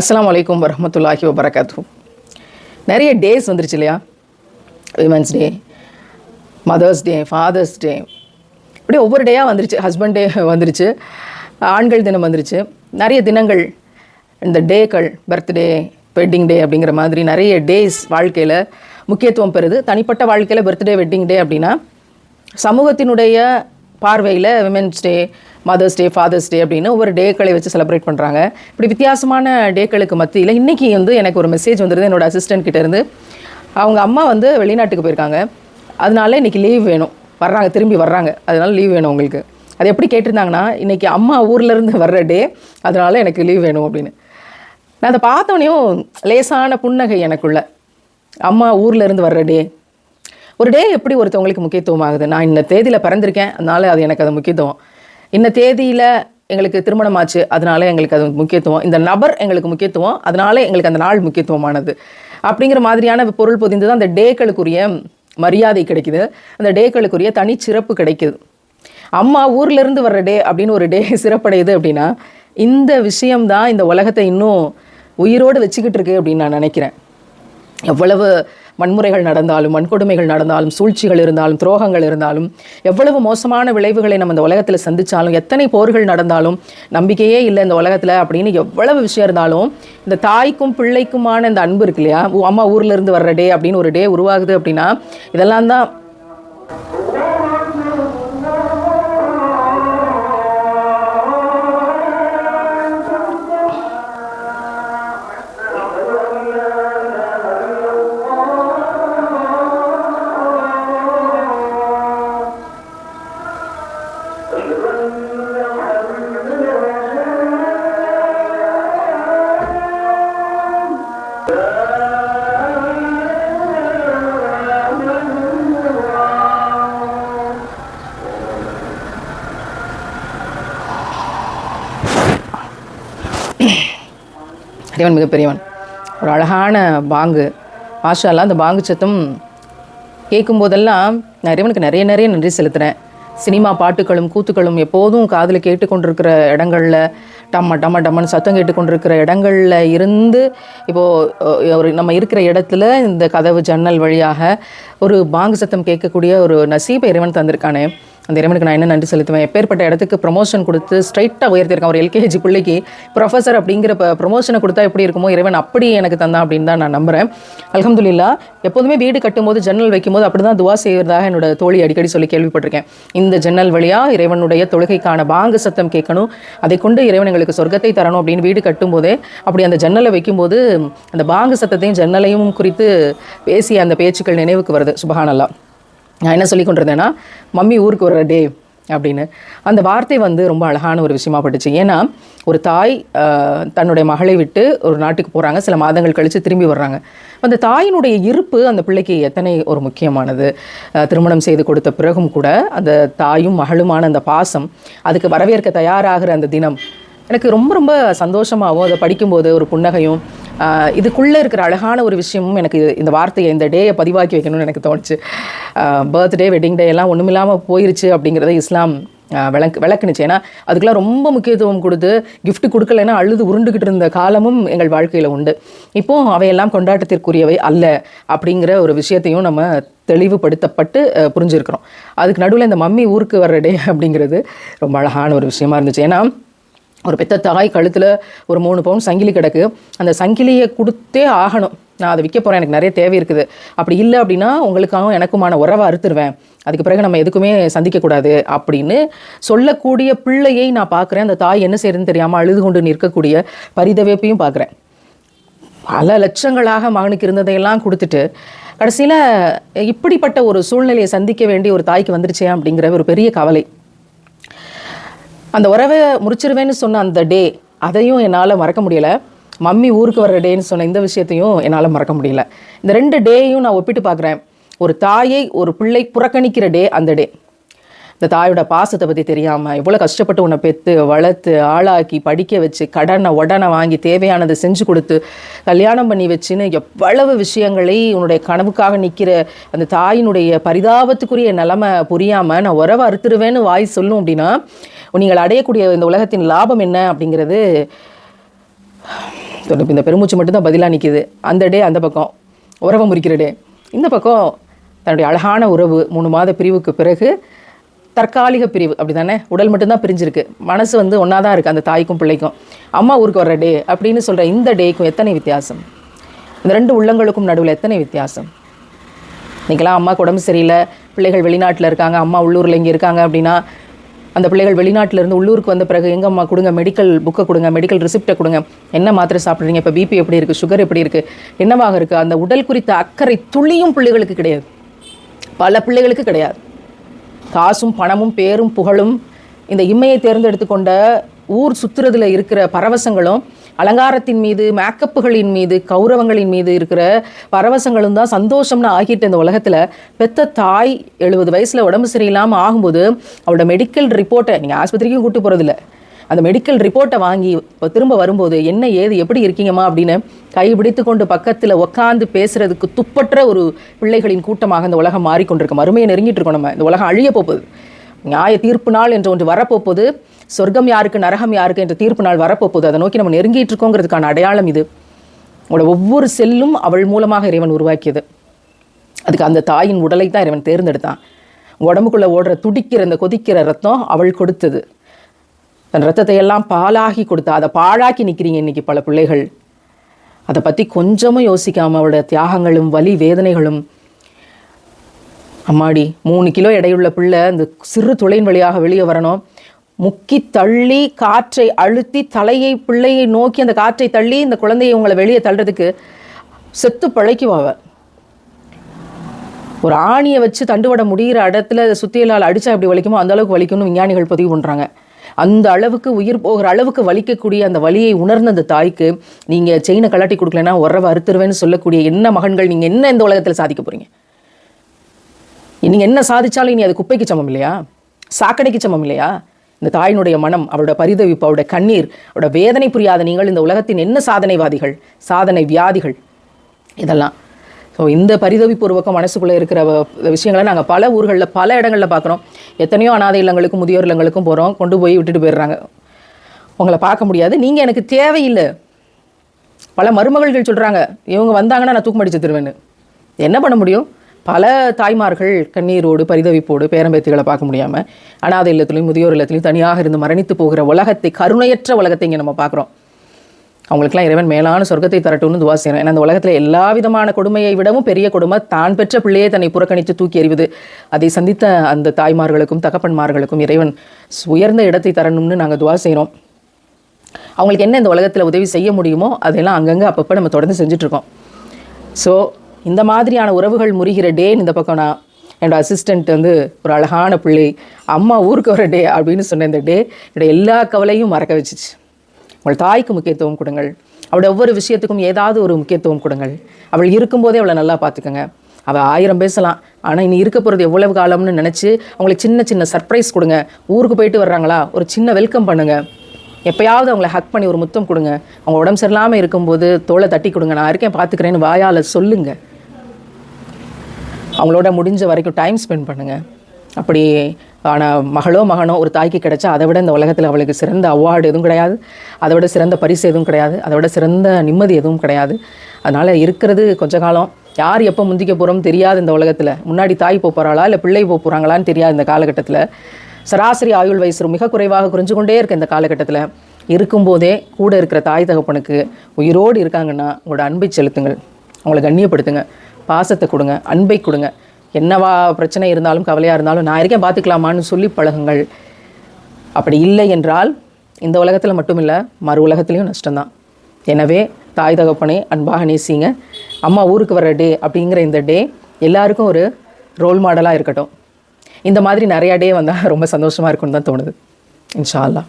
அஸ்லாம் வலைக்கம் வரமத்துல்லாஹி வபரகாத்து நிறைய டேஸ் வந்துருச்சு இல்லையா? Women's day mother's day father's day அப்படியே ஒவ்வொரு டேயாக வந்துருச்சு. ஹஸ்பண்ட் டே வந்துருச்சு. ஆண்கள் தினம் வந்துருச்சு. நிறைய தினங்கள் இந்த டேக்கள் பர்த்டே வெட்டிங் டே அப்படிங்கிற மாதிரி நிறைய டேஸ் வாழ்க்கையில் முக்கியத்துவம் பெறுது. தனிப்பட்ட வாழ்க்கையில் பர்த்டே வெட்டிங் டே அப்படின்னா சமூகத்தினுடைய பார்வையில் women's day mother's day father's day அப்படின்னு ஒவ்வொரு டேக்களை வச்சு செலிப்ரேட் பண்ணுறாங்க இப்படி வித்தியாசமான டேக்களுக்கு மத்தியில் இன்றைக்கி வந்து எனக்கு ஒரு மெசேஜ் வந்துருது. என்னோடய அசிஸ்டன்ட் கிட்டேருந்து அவங்க அம்மா வந்து வெளிநாட்டுக்கு போயிருக்காங்க. அதனால இன்றைக்கி லீவ் வேணும். வர்றாங்க திரும்பி வர்றாங்க. அதனால லீவ் வேணும் உங்களுக்கு. அது எப்படி கேட்டிருந்தாங்கன்னா இன்றைக்கி அம்மா ஊர்லேருந்து வர்ற டே அதனால எனக்கு லீவ் வேணும் அப்படின்னு. நான் அதை பார்த்தோன்னேயும் லேசான புன்னகை எனக்குள்ள. அம்மா ஊர்லேருந்து வர்ற டே ஒரு டே எப்படி ஒருத்தவங்களுக்கு முக்கியத்துவம் ஆகுது? நான் இந்த தேதியில் பிறந்திருக்கேன். அதனால அது எனக்கு அது முக்கியத்துவம். இந்த தேதியில் எங்களுக்கு திருமணம் ஆச்சு அதனால எங்களுக்கு அது முக்கியத்துவம். இந்த நபர் எங்களுக்கு முக்கியத்துவம் அதனால எங்களுக்கு அந்த நாள் முக்கியத்துவமானது. அப்படிங்கிற மாதிரியான பொருள் பொதிந்து தான் அந்த டேக்களுக்குரிய மரியாதை கிடைக்குது. அந்த டேக்களுக்குரிய தனிச்சிறப்பு கிடைக்குது. அம்மா ஊர்லேருந்து வர்ற டே அப்படின்னு ஒரு டே சிறப்படையுது அப்படின்னா இந்த விஷயம்தான் இந்த உலகத்தை இன்னும் உயிரோடு வச்சுக்கிட்டு இருக்கு அப்படின்னு நான் நினைக்கிறேன். எவ்வளவு வன்முறைகள் நடந்தாலும் வன்கொடுமைகள் நடந்தாலும் சூழ்ச்சிகள் இருந்தாலும் துரோகங்கள் இருந்தாலும் எவ்வளவு மோசமான விளைவுகளை நம்ம இந்த உலகத்தில் சந்தித்தாலும் எத்தனை போர்கள் நடந்தாலும் நம்பிக்கையே இல்லை இந்த உலகத்தில் அப்படின்னு எவ்வளவு விஷயம் இருந்தாலும் இந்த தாய்க்கும் பிள்ளைக்குமான இந்த அன்பு இருக்கு இல்லையா? உ- அம்மா ஊர்லேருந்து வர்ற டே அப்படின்னு ஒரு டே உருவாகுது அப்படின்னா இதெல்லாம் தான் இறைவன் மிகப்பெரியவன். ஒரு அழகான பாங்கு. மாஷா அந்த பாங்கு சத்தம் கேட்கும் போதெல்லாம் நான் இறைவனுக்கு நிறைய நிறைய நன்றி செலுத்துகிறேன் சினிமா பாட்டுகளும் கூத்துக்களும் எப்போதும் காதில் கேட்டுக்கொண்டிருக்கிற இடங்களில் டம்ம டம்ம டம்மன்னு சத்தம் கேட்டுக்கொண்டிருக்கிற இடங்களில் இருந்து இப்போது ஒரு நம்ம இருக்கிற இடத்துல இந்த கதவு ஜன்னல் வழியாக ஒரு பாங்கு சத்தம் கேட்கக்கூடிய ஒரு நசீபை இறைவன் தந்திருக்கானே. அந்த இறைவனுக்கு நான் என்ன நன்றி செலுத்துவேன்? எப்பேற்பட்ட இடத்துக்கு ப்ரொமோஷன் கொடுத்து ஸ்ட்ரைட்டாக உயர்த்திருக்கேன் ஒரு எல்கேஜி பிள்ளைக்கு ப்ரொஃபஸர் அப்படிங்கிற ப்ரொமோஷனை கொடுத்தா எப்படி இருக்குமோ இறைவன் அப்படி எனக்கு தந்தான் அப்படின்னு தான் நான் நம்புகிறேன் அல்ஹம்துலில்லா எப்போதுமே வீடு கட்டும்போது ஜன்னல் வைக்கும்போது அப்படி தான் துவா செய்வதாக என்னோட தோழி அடிக்கடி சொல்லி கேள்விப்பட்டிருக்கேன். இந்த ஜன்னல் வழியாக இறைவனுடைய தொழுகைக்கான பாங்கு சத்தம் கேட்கணும் அதை கொண்டு இறைவன் எங்களுக்கு சொர்க்கத்தை தரணும் அப்படின்னு வீடு கட்டும்போதே அப்படி அந்த ஜன்னலை வைக்கும்போது அந்த பாங்கு சத்தத்தையும் ஜன்னலையும் குறித்து பேசிய அந்த பேச்சுக்கள் நினைவுக்கு வருது. சுபஹானல்லா. நான் என்ன சொல்லி கொண்டிருந்தேன்னா மம்மி ஊருக்கு வர்ற டே அப்படின்னு. அந்த வார்த்தை வந்து ரொம்ப அழகான ஒரு விஷயமா பட்டுச்சு ஏன்னா ஒரு தாய் தன்னுடைய மகளை விட்டு ஒரு நாட்டுக்கு போகிறாங்க சில மாதங்கள் கழித்து திரும்பி வர்றாங்க. அந்த தாயினுடைய இருப்பு அந்த பிள்ளைக்கு எத்தனை ஒரு முக்கியமானது. திருமணம் செய்து கொடுத்த பிறகும் கூட அந்த தாயும் மகளுமான அந்த பாசம் அதுக்கு வரவேற்க தயாராகிற அந்த தினம் எனக்கு ரொம்ப ரொம்ப சந்தோஷமாகவும் அதை படிக்கும்போது ஒரு புன்னகையும் இதுக்குள்ளே இருக்கிற அழகான ஒரு விஷயமும் எனக்கு இந்த வார்த்தையை இந்த டேயை பதிவாக்கி வைக்கணும்னு எனக்கு தோணுச்சு. பர்த்டே வெட்டிங் டே எல்லாம் ஒன்றுமில்லாமல் போயிருச்சு அப்படிங்கிறத இஸ்லாம் விளக்கு விளக்குனுச்சு. ஏன்னா அதுக்கெல்லாம் ரொம்ப முக்கியத்துவம் கொடுத்து கிஃப்ட் கொடுக்கலைன்னா அழுது உருண்டுகிட்டு இருந்த காலமும் எங்கள் வாழ்க்கையில் உண்டு. இப்போ அவையெல்லாம் கொண்டாட்டத்திற்குரியவை அல்ல அப்படிங்கிற ஒரு விஷயத்தையும் நம்ம தெளிவுபடுத்தப்பட்டு புரிஞ்சுருக்கிறோம். அதுக்கு நடுவில் இந்த மம்மி ஊருக்கு வர்ற டே அப்படிங்கிறது ரொம்ப அழகான ஒரு விஷயமா இருந்துச்சு. ஏன்னா ஒரு பெத்த தாய் கழுத்தில் ஒரு மூணு பவுன் சங்கிலி கிடக்கு. அந்த சங்கிலியை கொடுத்தே ஆகணும். நான் அதை விற்க போகிறேன் எனக்கு நிறைய தேவை இருக்குது. அப்படி இல்லை அப்படின்னா உங்களுக்காகவும் எனக்குமான உறவை அறுத்துருவேன். அதுக்கு பிறகு நம்ம எதுக்குமே சந்திக்கக்கூடாது அப்படின்னு சொல்லக்கூடிய பிள்ளையை நான் பார்க்குறேன். அந்த தாய் என்ன செய்யறதுன்னு தெரியாமல் அழுது கொண்டு நிற்கக்கூடிய பரிதவேப்பையும் பார்க்குறேன். பல லட்சங்களாக மகனுக்கு இருந்ததையெல்லாம் கொடுத்துட்டு கடைசியில் இப்படிப்பட்ட ஒரு சூழ்நிலையை சந்திக்க வேண்டிய ஒரு தாய்க்கு வந்துருச்சே அப்படிங்கிற ஒரு பெரிய கவலை. அந்த உறவை முறிச்சிருவேன்னு சொன்ன அந்த டே அதையும் என்னால் மறக்க முடியலை. மம்மி ஊருக்கு வர்ற டேன்னு சொன்ன இந்த விஷயத்தையும் என்னால் மறக்க முடியல. இந்த ரெண்டு டேயும் நான் ஒப்பிட்டு பார்க்குறேன். ஒரு தாயை ஒரு பிள்ளை புறக்கணிக்கிற டே அந்த டே. இந்த தாயோட பாசத்தை பற்றி தெரியாமல் எவ்வளோ கஷ்டப்பட்டு உன்னை பெற்று வளர்த்து ஆளாக்கி படிக்க வச்சு கடனை உடனே வாங்கி தேவையானதை செஞ்சு கொடுத்து கல்யாணம் பண்ணி வச்சுன்னு எவ்வளவு விஷயங்களை உன்னுடைய கனவுக்காக நிற்கிற அந்த தாயினுடைய பரிதாபத்துக்குரிய நிலமை புரியாமல் நான் உறவை அறுத்துருவேன்னு வாய் சொல்லும் அப்படின்னா நீங்கள் அடையக்கூடிய இந்த உலகத்தின் லாபம் என்ன அப்படிங்கிறது இந்த பெருமூச்சு மட்டும்தான் பதிலாக நிற்கிது அந்த டே அந்த பக்கம். உறவை முறிக்கிற டே. இந்த பக்கம் தன்னுடைய அழகான உறவு மூணு மாத பிரிவுக்கு பிறகு தற்காலிக பிரிவு. அப்படி தானே உடல் மட்டும்தான் பிரிஞ்சிருக்கு. மனசு வந்து ஒன்றா தான் இருக்குது அந்த தாய்க்கும் பிள்ளைக்கும். அம்மா ஊருக்கு வர்ற டே அப்படின்னு சொல்கிற இந்த டேக்கும் எத்தனை வித்தியாசம்? இந்த ரெண்டு உள்ளங்களுக்கும் நடுவில் எத்தனை வித்தியாசம்? இன்றைக்கெல்லாம் அம்மாவுக்கு உடம்பு சரியில்லை பிள்ளைகள் வெளிநாட்டில் இருக்காங்க அம்மா உள்ளூரில் இங்கே இருக்காங்க அப்படின்னா அந்த பிள்ளைகள் வெளிநாட்டிலேருந்து உள்ளூருக்கு வந்த பிறகு எங்கம்மா கொடுங்க மெடிக்கல் புக்கை கொடுங்க மெடிக்கல் ரிசிப்டை கொடுங்க. என்ன மாத்திரை சாப்பிட்றீங்க? இப்போ பிபி எப்படி இருக்குது சுகர் எப்படி இருக்குது என்னவாக இருக்குது அந்த உடல் குறித்த அக்கறை துளியும் பிள்ளைகளுக்கு கிடையாது. பல பிள்ளைகளுக்கு கிடையாது. காசும் பணமும் பேரும் புகழும் இந்த இம்மையை தேர்ந்தெடுத்து கொண்ட ஊர் சுற்றுறதுல இருக்கிற பரவசங்களும் அலங்காரத்தின் மீது மேக்கப்புகளின் மீது கௌரவங்களின் மீது இருக்கிற பரவசங்களும் தான் சந்தோஷம்னு ஆகிட்டு இந்த உலகத்தில். பெத்த தாய் எழுபது வயசில் உடம்பு சரியில்லாமல் ஆகும்போது அவளோட மெடிக்கல் ரிப்போர்ட்டை நீங்கள் ஆஸ்பத்திரிக்கும் கூட்டு போகிறதில்ல அந்த மெடிக்கல் ரிப்போர்ட்டை வாங்கி இப்போ திரும்ப வரும்போது என்ன ஏது எப்படி இருக்கீங்கம்மா அப்படின்னு கைபிடித்து கொண்டு பக்கத்தில் உட்காந்து பேசுறதுக்கு துப்பற்ற ஒரு பிள்ளைகளின் கூட்டமாக இந்த உலகம் மாறிக்கொண்டிருக்கு. மறுமையை நெருங்கிட்டு இருக்கோம் நம்ம. இந்த உலகம் அழிய போகுது. நியாய தீர்ப்பு நாள் என்று ஒன்று வரப்போகுது. சொர்க்கம் யாருக்கு நரகம் யாருக்கு என்ற தீர்ப்பு நாள் வரப்போகுது. அதை நோக்கி நம்ம நெருங்கிட்டு இருக்கோங்கிறதுக்கான அடையாளம் இது. உங்களோட ஒவ்வொரு செல்லும் அவள் மூலமாக இறைவன் உருவாக்கியது. அதுக்கு அந்த தாயின் உடலை தான் இறைவன் தேர்ந்தெடுத்தான். உடம்புக்குள்ளே ஓடுற துடிக்கிற அந்த கொதிக்கிற ரத்தம் அவள் கொடுத்தது. தன் ரத்தத்தை எல்லாம் பாலாகி கொடுத்தா அதை பாழாக்கி நிற்கிறீங்க இன்னைக்கு பல பிள்ளைகள். அதை பற்றி கொஞ்சமும் யோசிக்காமல் அவளோட தியாகங்களும் வலி வேதனைகளும். அம்மாடி மூணு கிலோ எடையுள்ள பிள்ளை இந்த சிறு துளையின் வழியாக வெளியே வரணும். முக்கி தள்ளி காற்றை அழுத்தி தலையை பிள்ளையை நோக்கி அந்த காற்றை தள்ளி இந்த குழந்தையை உங்களை வெளியே தள்ளுறதுக்கு செத்து பழைக்குவா ஒரு ஆணியை வச்சு தண்டுவட முடிகிற இடத்துல சுத்தியலால் அடித்தா எப்படி வலிக்குமோ அந்த அளவுக்கு வலிக்கும்னு விஞ்ஞானிகள் பதிவு பண்ணுறாங்க அந்த அளவுக்கு உயிர் போகிற அளவுக்கு வலிக்கக்கூடிய அந்த வலியை உணர்ந்த அந்த தாய்க்கு நீங்கள் செயினை கலாட்டி கொடுக்கலன்னா உறவை அறுத்துருவேன்னு சொல்லக்கூடிய என்ன மகன்கள் நீங்கள் என்ன இந்த உலகத்தில் சாதிக்க போகிறீங்க நீங்கள் என்ன சாதிச்சாலும் இனி அது குப்பைக்கு சமம் இல்லையா? சாக்கடைக்கு சமம் இல்லையா? இந்த தாயினுடைய மனம் அவரோட பரிதவிப்பு அவளோட கண்ணீர் அவளோட வேதனை புரியாத நீங்கள் இந்த உலகத்தின் என்ன சாதனைவாதிகள் சாதனை வியாதிகள் இதெல்லாம். ஸோ இந்த பரிதவிப்பு ஒரு பக்கம் மனசுக்குள்ளே இருக்கிற விஷயங்களை நாங்கள் பல ஊர்களில் பல இடங்களில் பார்க்குறோம் எத்தனையோ அனாதை இல்லங்களுக்கும் முதியோர் இல்லங்களுக்கும் போகிறோம் கொண்டு போய் விட்டுட்டு போயிடுறாங்க. உங்களை பார்க்க முடியாது. நீங்கள் எனக்கு தேவையில்லை. பல மருமகள்கள் சொல்கிறாங்க இவங்க வந்தாங்கன்னா நான் தூக்கு மடிச்சு தருவேன்னு. என்ன பண்ண முடியும்? பல தாய்மார்கள் கண்ணீரோடு பரிதவிப்போடு பேரம்பேத்திகளை பார்க்க முடியாமல் அனாதை இல்லத்திலையும் முதியோர் இல்லத்திலையும் தனியாக இருந்து மரணித்து போகிற உலகத்தை கருணையற்ற உலகத்தை இங்கே நம்ம பார்க்குறோம். அவங்களுக்குலாம் இறைவன் மேலான சொர்க்கத்தை தரட்டும்னு துவா செய்கிறேன் ஏன்னா அந்த உலகத்தில் எல்லா விதமான கொடுமையை விடவும் பெரிய கொடுமை தான் பெற்ற பிள்ளையை தன்னை புறக்கணித்து தூக்கி எறிவது. அதை சந்தித்த அந்த தாய்மார்களுக்கும் தகப்பன்மார்களுக்கும் இறைவன் உயர்ந்த இடத்தை தரணும்னு நாங்கள் துவா செய்கிறோம் அவங்களுக்கு என்ன இந்த உலகத்தில் உதவி செய்ய முடியுமோ அதெல்லாம் அங்கங்கே அப்பப்போ நம்ம தொடர்ந்து செஞ்சுட்ருக்கோம் ஸோ இந்த மாதிரியான உறவுகள் முறிகிற டே இந்த பக்கம் நான் என்னோட அசிஸ்டண்ட் வந்து ஒரு அழகான பிள்ளை அம்மா ஊருக்கு வர டே அப்படின்னு சொன்ன இந்த டே என்னோட எல்லா கவலையும் மறக்க வச்சுச்சு. உங்கள் தாய்க்கு முக்கியத்துவம் கொடுங்கள். அவளோட ஒவ்வொரு விஷயத்துக்கும் ஏதாவது ஒரு முக்கியத்துவம் கொடுங்கள். அவள் இருக்கும்போதே அவளை நல்லா பார்த்துக்கங்க. அவள் ஆயிரம் பேசலாம். ஆனால் இனி இருக்க போகிறது எவ்வளவு காலம்னு நினச்சி அவங்களுக்கு சின்ன சின்ன சர்ப்ரைஸ் கொடுங்க. ஊருக்கு போயிட்டு வர்றாங்களா? ஒரு சின்ன வெல்கம் பண்ணுங்கள் எப்பயாவது அவங்கள ஹக் பண்ணி ஒரு முத்தம் கொடுங்க. அவங்க உடம்பு சரியில்லாமல் இருக்கும்போது தோலை தட்டி கொடுங்க. நான் இருக்கேன் பார்த்துக்கிறேன்னு வாயால் சொல்லுங்கள் அவங்களோட முடிஞ்ச வரைக்கும் டைம் ஸ்பெண்ட் பண்ணுங்கள் அப்படி ஆனால் மகளோ மகனோ ஒரு தாய்க்கு கிடைச்சா அதை விட இந்த உலகத்தில் அவளுக்கு சிறந்த அவார்டு எதுவும் கிடையாது. அதை விட சிறந்த பரிசு எதுவும் கிடையாது. அதை விட சிறந்த நிம்மதி எதுவும் கிடையாது. அதனால் இருக்கிறது கொஞ்ச காலம். யார் எப்போ முந்திக்க போகிறோம் தெரியாது இந்த உலகத்தில். முன்னாடி தாய் போக போகிறாளா இல்லை பிள்ளை போக போகிறாங்களான்னு தெரியாது இந்த காலகட்டத்தில். சராசரி ஆயுள் வயசு மிக குறைவாக குறைஞ்சு கொண்டே இருக்க இந்த காலகட்டத்தில். இருக்கும்போதே கூட இருக்கிற தாய் தகப்பனுக்கு உயிரோடு இருக்காங்கன்னா உங்களோட அன்பை செலுத்துங்கள். அவங்களை கண்ணியப்படுத்துங்க. பாசத்தை கொடுங்க அன்பை கொடுங்க. என்னவா பிரச்சனை இருந்தாலும் கவலையாக இருந்தாலும் நான் இருக்கேன் பார்த்துக்கலாமான்னு சொல்லி பழகுங்கள். அப்படி இல்லை என்றால் இந்த உலகத்தில் மட்டும் இல்லை மறு உலகத்துலேயும் நஷ்டம்தான் எனவே தாய் தகப்பனே அன்பாக நேசிங்க. அம்மா ஊருக்கு வர டே அப்படிங்கிற இந்த டே எல்லாருக்கும் ஒரு ரோல் மாடலாக இருக்கட்டும். இந்த மாதிரி நிறையா டே வந்தால் ரொம்ப சந்தோஷமாக இருக்கும்னு தான் தோணுது. இன்ஷா அல்லாஹ்.